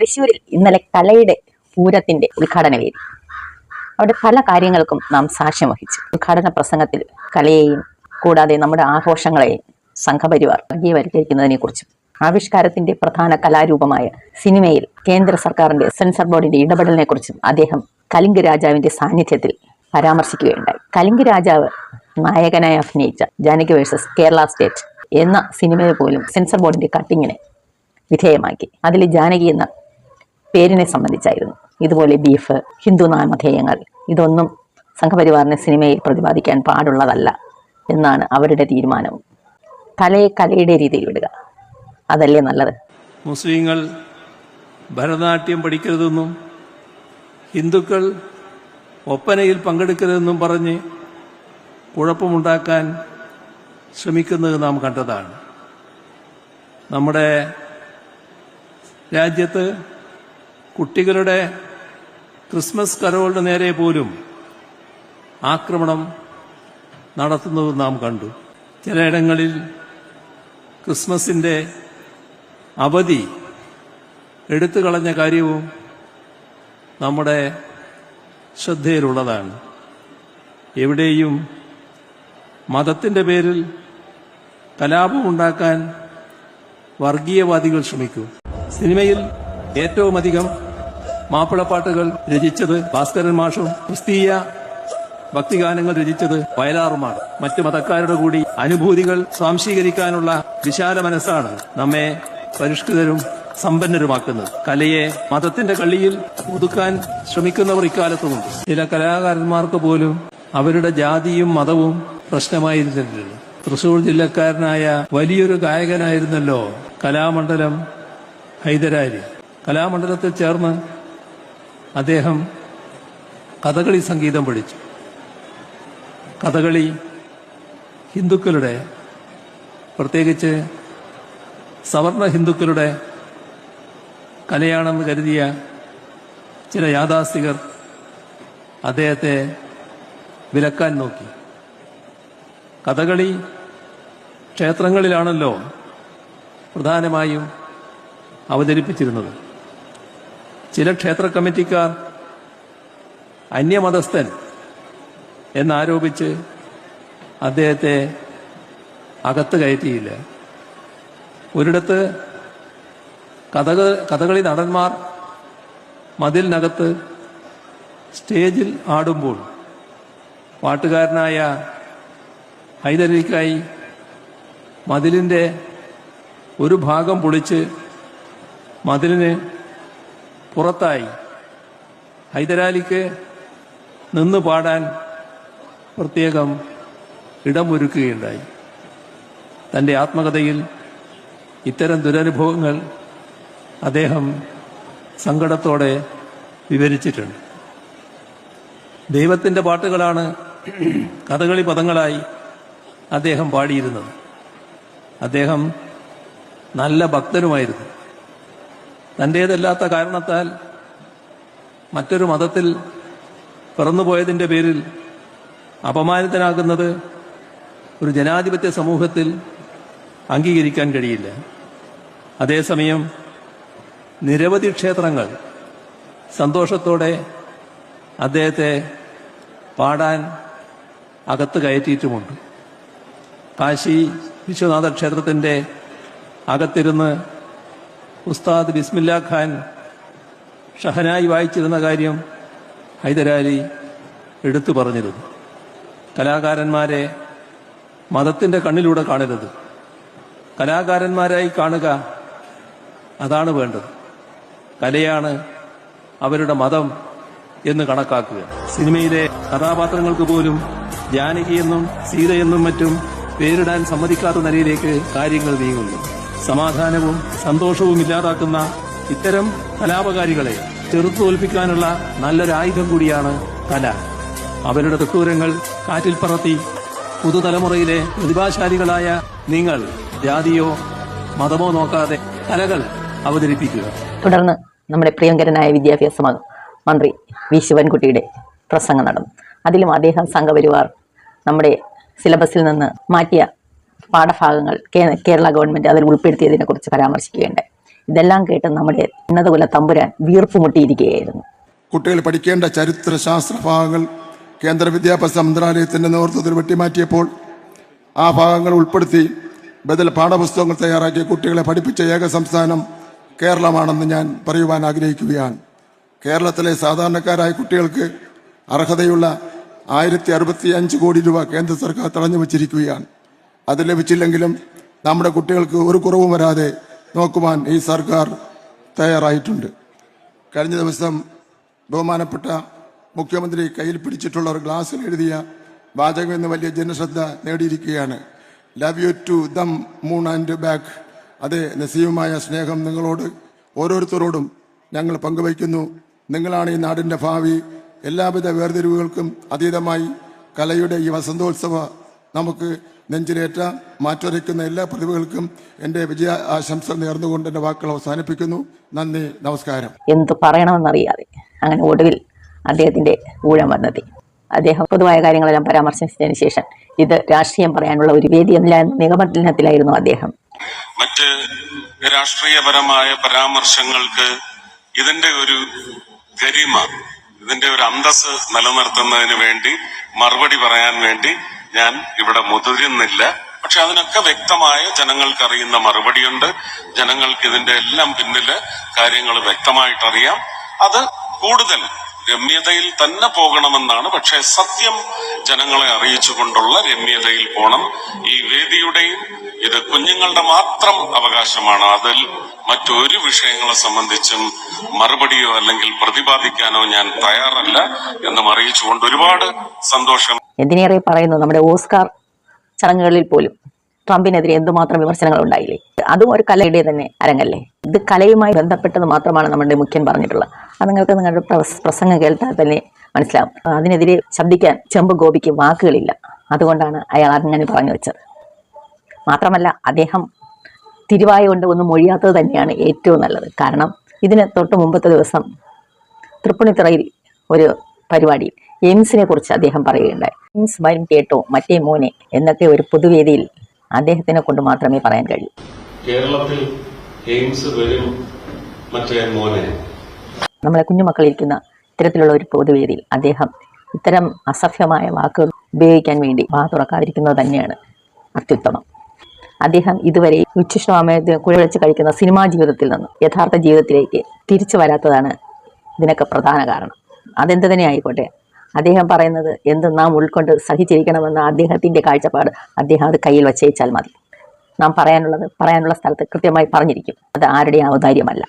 തൃശ്ശൂരിൽ ഇന്നലെ കലയുടെ പൂരത്തിന്റെ ഉദ്ഘാടന വേദി. അവിടെ പല കാര്യങ്ങൾക്കും നാം സാക്ഷ്യം വഹിച്ചു. ഉദ്ഘാടന പ്രസംഗത്തിൽ കലയെയും കൂടാതെ നമ്മുടെ ആഘോഷങ്ങളെയും സംഘപരിവാർ വർഗീയവൽക്കരിക്കുന്നതിനെ കുറിച്ചും ആവിഷ്കാരത്തിന്റെ പ്രധാന കലാരൂപമായ സിനിമയിൽ കേന്ദ്ര സർക്കാരിന്റെ സെൻസർ ബോർഡിന്റെ ഇടപെടലിനെ കുറിച്ചും അദ്ദേഹം കലിംഗ് രാജാവിന്റെ സാന്നിധ്യത്തിൽ പരാമർശിക്കുകയുണ്ടായി. കലിംഗ് രാജാവ് നായകനായി അഭിനയിച്ച ജാനകി വേഴ്സസ് കേരള സ്റ്റേറ്റ് എന്ന സിനിമയെ പോലും സെൻസർ ബോർഡിന്റെ കട്ടിങ്ങിനെ വിധേയമാക്കി. അതിൽ ജാനകി എന്ന പേരിനെ സംബന്ധിച്ചായിരുന്നു. ഇതുപോലെ ബീഫ് ഹിന്ദു നാമധേയങ്ങൾ ഇതൊന്നും സംഘപരിവാറിനെ സിനിമയിൽ പ്രതിപാദിക്കാൻ പാടുള്ളതല്ല എന്നാണ് അവരുടെ തീരുമാനവും കലയെ കലയുടെ രീതിയിൽ വിടുക. അതല്ലേ നല്ലത്? മുസ്ലിങ്ങൾ ഭരതനാട്യം പഠിക്കരുതെന്നും ഹിന്ദുക്കൾ ഒപ്പനയിൽ പങ്കെടുക്കരുതെന്നും പറഞ്ഞ് കുഴപ്പമുണ്ടാക്കാൻ ശ്രമിക്കുന്നത് നാം കണ്ടതാണ്. നമ്മുടെ രാജ്യത്ത് കുട്ടികളുടെ ക്രിസ്മസ് കരോളിന് നേരെ പോലും ആക്രമണം നടത്തുന്നത് നാം കണ്ടു. ചിലയിടങ്ങളിൽ ക്രിസ്മസിന്റെ അവധി എടുത്തു കളഞ്ഞ കാര്യവും നമ്മുടെ ശ്രദ്ധയിലുള്ളതാണ്. എവിടെയും മതത്തിന്റെ പേരിൽ കലാപമുണ്ടാക്കാൻ വർഗീയവാദികൾ ശ്രമിക്കൂ. സിനിമയിൽ ഏറ്റവും അധികം മാപ്പിളപ്പാട്ടുകൾ രചിച്ചത് ഭാസ്കരൻ മാഷും ക്രിസ്തീയ ഭക്തിഗാനങ്ങൾ രചിച്ചത് വയലാറുമാണ്. മറ്റു മതക്കാരുടെ കൂടി അനുഭൂതികൾ സ്വാംശീകരിക്കാനുള്ള വിശാല മനസ്സാണ് നമ്മെ പരിഷ്കൃതരും സമ്പന്നരുമാക്കുന്നത്. കലയെ മതത്തിന്റെ കള്ളിയിൽ ഒതുക്കാൻ ശ്രമിക്കുന്നവർ ഇക്കാലത്തുമുണ്ട്. ചില കലാകാരന്മാർക്ക് പോലും അവരുടെ ജാതിയും മതവും പ്രശ്നമായിരുന്നില്ല തൃശൂർ ജില്ലക്കാരനായ വലിയൊരു ഗായകനായിരുന്നല്ലോ കലാമണ്ഡലം ഹൈദരാലി. കലാമണ്ഡലത്തിൽ ചേർന്ന് അദ്ദേഹം കഥകളി സംഗീതം പഠിച്ചു. കഥകളി ഹിന്ദുക്കളുടെ പ്രത്യേകിച്ച് സവർണ ഹിന്ദുക്കളുടെ കലയാണെന്ന് കരുതിയ ചില യാഥാസ്ഥികർ അദ്ദേഹത്തെ വിലക്കാൻ നോക്കി. കഥകളി ക്ഷേത്രങ്ങളിലാണല്ലോ പ്രധാനമായും അവതരിപ്പിച്ചിരുന്നത്. ചില ക്ഷേത്ര കമ്മിറ്റിക്കാർ അന്യമതസ്ഥൻ എന്നാരോപിച്ച് അദ്ദേഹത്തെ അകത്ത് കയറ്റിയില്ല. ഒരിടത്ത് കഥക കഥകളി നടന്മാർ മതിലിനകത്ത് സ്റ്റേജിൽ ആടുമ്പോൾ പാട്ടുകാരനായ ഹൈദരലിക്കായി മതിലിന്റെ ഒരു ഭാഗം പൊളിച്ച് മതിലിന് പുറത്തായി. ഹൈദരാലിക്ക് നിന്ന് പാടാൻ പ്രത്യേകം ഇടമൊരുക്കുകയുണ്ടായി. തന്റെ ആത്മകഥയിൽ ഇത്തരം ദുരനുഭവങ്ങൾ അദ്ദേഹം സങ്കടത്തോടെ വിവരിച്ചിട്ടുണ്ട്. ദൈവത്തിന്റെ പാട്ടുകളാണ് കഥകളി പദങ്ങളായി അദ്ദേഹം പാടിയിരുന്നത്. അദ്ദേഹം നല്ല ഭക്തനുമായിരുന്നു. തന്റേതല്ലാത്ത കാരണത്താൽ മറ്റൊരു മതത്തിൽ പിറന്നുപോയതിന്റെ പേരിൽ അപമാനിതനാകുന്നത് ഒരു ജനാധിപത്യ സമൂഹത്തിൽ അംഗീകരിക്കാൻ കഴിയില്ല. അതേസമയം നിരവധി ക്ഷേത്രങ്ങൾ സന്തോഷത്തോടെ അദ്ദേഹത്തെ പാടാൻ അകത്ത് കയറ്റിയിട്ടുമുണ്ട്. കാശി വിശ്വനാഥ ക്ഷേത്രത്തിന്റെ അകത്തിരുന്ന് ഉസ്താദ് ബിസ്മില്ല ഖാൻ ഷഹനായി വായിച്ചിരുന്ന കാര്യം ഹൈദരാലി എടുത്തു പറഞ്ഞിരുന്നു. കലാകാരന്മാരെ മതത്തിന്റെ കണ്ണിലൂടെ കാണരുത്. കലാകാരന്മാരായി കാണുക അതാണ് വേണ്ടത്. കലയാണ് അവരുടെ മതം എന്ന് കണക്കാക്കുക. സിനിമയിലെ കഥാപാത്രങ്ങൾക്ക് പോലും ജാനകിയെന്നും സീതയെന്നും മറ്റും പേരിടാൻ സമ്മതിക്കാത്ത നിലയിലേക്ക് കാര്യങ്ങൾ നീങ്ങുന്നു. സമാധാനവും സന്തോഷവും ഇല്ലാതാക്കുന്ന ഇത്തരം കലാപകാരികളെ ചെറുത്തു തോൽപ്പിക്കാനുള്ള നല്ലൊരായുധം കൂടിയാണ് കല. അവരുടെ തൃക്കൂരങ്ങൾ കാറ്റിൽ പറത്തി പുതുതലമുറയിലെ പ്രതിഭാശാലികളായ നിങ്ങൾ ജാതിയോ മതമോ നോക്കാതെ കലകൾ അവതരിപ്പിക്കുക. തുടർന്ന് നമ്മുടെ പ്രിയങ്കരനായ വിദ്യാഭ്യാസ മന്ത്രി വി ശിവൻകുട്ടിയുടെ പ്രസംഗം നടന്നു അതിലും അദ്ദേഹം സംഘപരിവാർ നമ്മുടെ സിലബസിൽ നിന്ന് മാറ്റിയ പാഠഭാഗങ്ങൾ കേരള ഗവൺമെന്റ് അതിൽ ഉൾപ്പെടുത്തിയതിനെ കുറിച്ച് പരാമർശിക്കുകയുണ്ടായി. ഇതെല്ലാം കേട്ട് നമ്മുടെ ഉന്നതകുല തമ്പുരാൻ വീർപ്പ് മുട്ടിയിരിക്കുകയായിരുന്നു. കുട്ടികൾ പഠിക്കേണ്ട ചരിത്ര ശാസ്ത്ര ഭാഗങ്ങൾ കേന്ദ്ര വിദ്യാഭ്യാസ മന്ത്രാലയത്തിന്റെ നേതൃത്വത്തിൽ വെട്ടിമാറ്റിയപ്പോൾ ആ ഭാഗങ്ങൾ ഉൾപ്പെടുത്തി ബദൽ പാഠപുസ്തകങ്ങൾ തയ്യാറാക്കി കുട്ടികളെ പഠിപ്പിച്ച ഏക സംസ്ഥാനം കേരളമാണെന്ന് ഞാൻ പറയുവാൻ ആഗ്രഹിക്കുകയാണ്. കേരളത്തിലെ സാധാരണക്കാരായ കുട്ടികൾക്ക് അർഹതയുള്ള ആയിരത്തി അറുപത്തി അഞ്ച് കോടി രൂപ കേന്ദ്ര സർക്കാർ തടഞ്ഞു വച്ചിരിക്കുകയാണ് അത് ലഭിച്ചില്ലെങ്കിലും നമ്മുടെ കുട്ടികൾക്ക് ഒരു കുറവും വരാതെ നോക്കുവാൻ ഈ സർക്കാർ തയ്യാറായിട്ടുണ്ട്. കഴിഞ്ഞ ദിവസം ബഹുമാനപ്പെട്ട മുഖ്യമന്ത്രി കയ്യിൽ പിടിച്ചിട്ടുള്ള ഒരു ഗ്ലാസ്സിൽ എഴുതിയ വാചകം എന്ന് വലിയ ജനശ്രദ്ധ നേടിയിരിക്കുകയാണ്. Love you to the moon and back അതെ നസീവുമായ സ്നേഹം നിങ്ങളോട് ഓരോരുത്തരോടും ഞങ്ങൾ പങ്കുവയ്ക്കുന്നു. നിങ്ങളാണ് ഈ നാടിന്റെ ഭാവി. എല്ലാവിധ വേർതിരിവുകൾക്കും അതീതമായി കലയുടെ ഈ വസന്തോത്സവ നമുക്ക് നെഞ്ചിലേറ്റ മാറ്റുരയ്ക്കുന്ന എല്ലാ പ്രതിഭകൾക്കും എന്റെ വിജയ ആശംസ നേർന്നുകൊണ്ട് എന്റെ വാക്കുകൾ അവസാനിപ്പിക്കുന്നു. നന്ദി നമസ്കാരം. എന്ത് പറയണമെന്നറിയാതെ അങ്ങനെ ഒടുവിൽ അദ്ദേഹത്തിന്റെ ഊഴം വന്നെത്തി. അദ്ദേഹം പൊതുവായ കാര്യങ്ങളെല്ലാം പരാമർശിച്ചതിന് ശേഷം ഇത് രാഷ്ട്രീയം പറയാനുള്ള ഒരു വേദിയല്ല എന്ന നിഗമനത്തിലായിരുന്നു അദ്ദേഹം. മറ്റ് രാഷ്ട്രീയപരമായ പരാമർശങ്ങൾക്ക് ഇതിന്റെ ഒരു ഗരിമ ഇതിന്റെ ഒരു അന്തസ് നിലനിർത്തുന്നതിന് വേണ്ടി മറുപടി പറയാൻ വേണ്ടി ഞാൻ ഇവിടെ മുതിരുന്നില്ല. പക്ഷെ അതിനൊക്കെ വ്യക്തമായ ജനങ്ങൾക്ക് അറിയുന്ന മറുപടിയുണ്ട്. ജനങ്ങൾക്ക് ഇതിന്റെ എല്ലാം പിന്നിൽ കാര്യങ്ങൾ വ്യക്തമായിട്ടറിയാം. അത് കൂടുതൽ രമ്യതയിൽ തന്നെ പോകണമെന്നാണ്. പക്ഷേ സത്യം ജനങ്ങളെ അറിയിച്ചുകൊണ്ടുള്ള രമ്യതയിൽ പോണം. ഈ വേദിയുടെയും ഇത് കുഞ്ഞുങ്ങളുടെ മാത്രം അവകാശമാണ്. അതിൽ മറ്റൊരു വിഷയങ്ങളെ സംബന്ധിച്ചും മറുപടിയോ അല്ലെങ്കിൽ പ്രതിപാദിക്കാനോ ഞാൻ തയ്യാറല്ല എന്നും അറിയിച്ചുകൊണ്ട് ഒരുപാട് സന്തോഷം. എന്തിനേറെ പറയുന്നു നമ്മുടെ ഓസ്കാർ ചടങ്ങുകളിൽ പോലും. ട്രംപിനെതിരെ എന്തുമാത്രം വിമർശനങ്ങൾ ഉണ്ടായില്ലേ? അതും ഒരു കലയുടെ തന്നെ അരങ്ങല്ലേ? ഇത് കലയുമായി ബന്ധപ്പെട്ടത് മാത്രമാണ് നമ്മുടെ മുഖ്യൻ പറഞ്ഞിട്ടുള്ളത്. അത് നിങ്ങൾക്ക് നിങ്ങളുടെ പ്രസ- പ്രസംഗം കേട്ടാൽ തന്നെ മനസ്സിലാവും. അതിനെതിരെ ശബ്ദിക്കാൻ ചെമ്പ് ഗോപിക്ക് വാക്കുകളില്ല. അതുകൊണ്ടാണ് അയാൾ അങ്ങനെ പറഞ്ഞു വെച്ചത്. മാത്രമല്ല അദ്ദേഹം തിരുവായ കൊണ്ട് ഒന്നും മൊഴിയാത്തത് തന്നെയാണ് ഏറ്റവും നല്ലത്. കാരണം ഇതിന് തൊട്ട് മുമ്പത്തെ ദിവസം തൃപ്പുണിത്തറയിൽ ഒരു പരിപാടിയിൽ എയിംസിനെ കുറിച്ച് അദ്ദേഹം പറയുകയുണ്ടായി. എയിംസ് വരും കേട്ടോ മറ്റേ മോനെ എന്നൊക്കെ ഒരു പൊതുവേദിയിൽ അദ്ദേഹത്തിനെ കൊണ്ട് മാത്രമേ പറയാൻ കഴിയൂ. കേരളത്തിൽ എയിംസ് വരും മറ്റേ മോനെ. നമ്മളെ കുഞ്ഞുമക്കളിരിക്കുന്ന ഇത്തരത്തിലുള്ള ഒരു പൊതുവേദിയിൽ അദ്ദേഹം ഇത്തരം അസഭ്യമായ വാക്കുകൾ ഉപയോഗിക്കാൻ വേണ്ടി വാ തുറക്കാതിരിക്കുന്നത് തന്നെയാണ് അത്യുത്തമം. അദ്ദേഹം ഇതുവരെ ഉച്ചിഷ്ണമായ കുഴവെച്ച് കഴിക്കുന്ന സിനിമാ ജീവിതത്തിൽ നിന്ന് യഥാർത്ഥ ജീവിതത്തിലേക്ക് തിരിച്ചു വരാത്തതാണ് ഇതിനൊക്കെ പ്രധാന കാരണം. അതെന്ത് തന്നെ ആയിക്കോട്ടെ അദ്ദേഹം പറയുന്നത് എന്ത് നാം ഉൾക്കൊണ്ട് സഹിച്ചിരിക്കണമെന്ന അദ്ദേഹത്തിന്റെ കാഴ്ചപ്പാട് അദ്ദേഹം അത് കയ്യിൽ വച്ചേച്ചാൽ മതി. നാം പറയാനുള്ളത് പറയാനുള്ള സ്ഥലത്ത് കൃത്യമായി പറഞ്ഞിരിക്കും. അത് ആരുടെയും ഔദാര്യമല്ല.